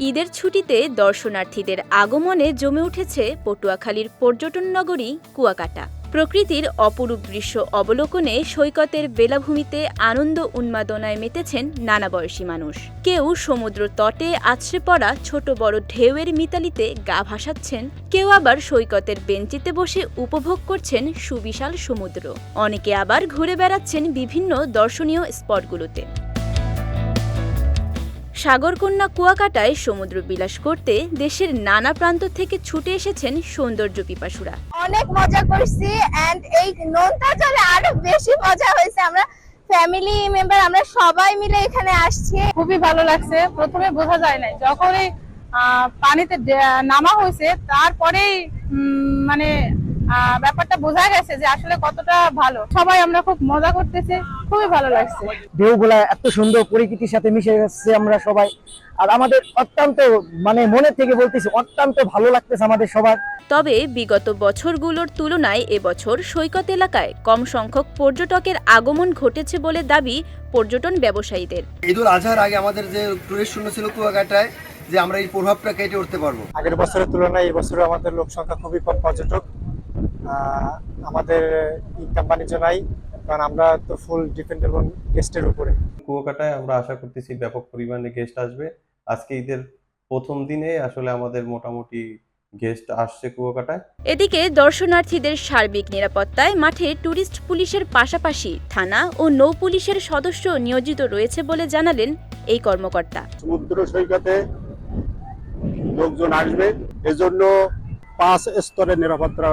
ঈদের ছুটিতে দর্শনার্থীদের আগমনে জমে উঠেছে পটুয়াখালীর পর্যটন নগরী কুয়াকাটা। প্রকৃতির অপরূপ দৃশ্য অবলোকনে সৈকতের বেলাভূমিতে আনন্দ উন্মাদনায় মেতেছেন নানা বয়সী মানুষ। কেউ সমুদ্র তটে আছড়ে পড়া ছোট বড় ঢেউয়ের মিতালিতে গা ভাসাচ্ছেন, কেউ আবার সৈকতের বেঞ্চিতে বসে উপভোগ করছেন সুবিশাল সমুদ্র। অনেকে আবার ঘুরে বেড়াচ্ছেন বিভিন্ন দর্শনীয় স্পটগুলোতে। সাগরকন্যা কুয়াকাটায় সমুদ্র বিলাস করতে দেশের নানা প্রান্ত থেকে ছুটে এসেছেন সৌন্দর্য পিপাসুরা। অনেক মজা করছি এন্ড এই নোনতা জলে আরও বেশি মজা হয়েছে। আমরা ফ্যামিলি মেম্বার আমরা সবাই মিলে এখানে আসছি। খুবই ভালো লাগছে। প্রথমে বোঝা যায় নাই। যখনই পানিতে নামা হয়েছে তারপরেই মানে ব্যাপারটা বোঝা গেছে যে আসলে কতটা ভালো। সবাই আমরা খুব মজা করতেছি। খুবই ভালো লাগছে। ঢেউগুলা এত সুন্দর প্রকৃতির সাথে মিশে যাচ্ছে আমরা সবাই। আর আমাদের অত্যন্ত মানে মনে থেকে বলতেছি অত্যন্ত ভালো লাগতেছে আমাদের সবার। তবে বিগত বছরগুলোর তুলনায় এবছর সৈকত এলাকায় কম সংখ্যক পর্যটকের আগমন ঘটেছে বলে দাবি পর্যটন ব্যবসায়ীদের। ঈদুল আজহার আগে আমাদের যে টুরিস্ট শূন্য ছিল কুয়াকাটায় যে আমরা এই প্রভাবটা কেটে উঠতে পারব। আগের বছরের তুলনায় এই বছর আমাদের লোক সংখ্যা খুবই কম পর্যটক। আহ, আমাদের ইনকাম বাণিজ্য নাই। কারণ আমরা তো ফুল ডিপেন্ডেবল গেস্টের উপরে। কুয়াকাটায় আমরা আশা করতেছি ব্যাপক পরিমাণে গেস্ট আসবে। আজকে ঈদের প্রথম দিনে আসলে আমাদের মোটামুটি গেস্ট আসছে কুয়াকাটায়। এদিকে দর্শনার্থীদের সার্বিক নিরাপত্তায় মাঠে ট্যুরিস্ট পুলিশের পাশাপাশি থানা ও নৌ পুলিশের সদস্য নিয়োজিত রয়েছে বলে জানালেন এই কর্মকর্তা। সমুদ্র সৈকতে লোকজন আসবে। এজন্য পাঁচ স্তরের নিরাপত্তা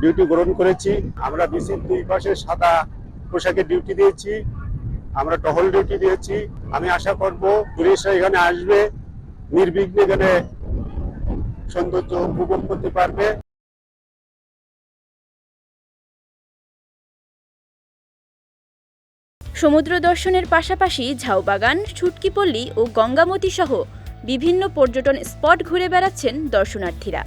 ডিউটি গ্রহণ করেছি। আমরা বিসির দুই পাশে সাদা পোশাকের ডিউটি দিয়েছি, আমরা টহল ডিউটি দিয়েছি। আমি আশা করব পুলিশরা এখানে আসবে, নির্বিঘ্নে এখানে সৌন্দর্য উপভোগ করতে পারবে। সমুদ্র দর্শনের পাশাপাশি ঝাউবাগান, ছুটকিপল্লী ও গঙ্গামতি সহ বিভিন্ন পর্যটন স্পট ঘুরে বেড়াচ্ছেন দর্শনার্থীরা।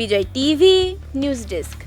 Bijoy TV, news desk.